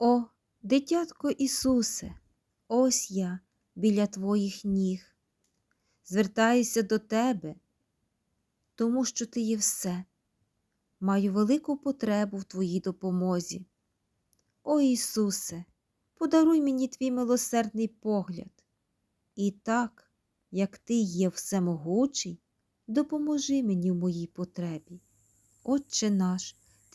О, дитятко Ісусе, ось я біля Твоїх ніг. Звертаюся до Тебе, тому що Ти є все. Маю велику потребу в Твоїй допомозі. О Ісусе, подаруй мені твій милосердний погляд. І так, як Ти є всемогучий, допоможи мені в моїй потребі. Отче наш,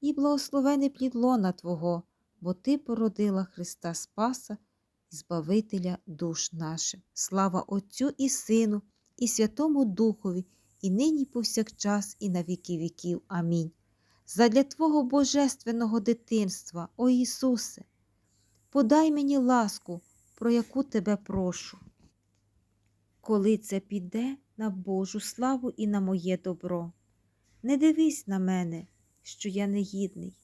і благословений плід лона Твого, бо Ти породила Христа Спаса і Збавителя душ наших. Слава Отцю і Сину, і Святому Духові, і нині повсякчас, і на віки віків. Амінь. Задля Твого божественного дитинства, о Ісусе, подай мені ласку, про яку Тебе прошу. Коли це піде на Божу славу і на моє добро, не дивись на мене, що я негідний,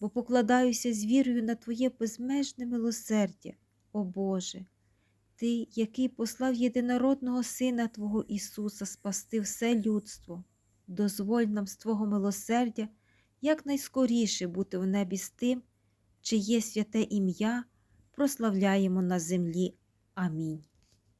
бо покладаюся з вірою на Твоє безмежне милосердя, о Боже, Ти, який послав єдинородного Сина Твого Ісуса спасти все людство, дозволь нам з Твого милосердя якнайскоріше бути в небі з тим, чиє святе ім'я прославляємо на землі. Амінь.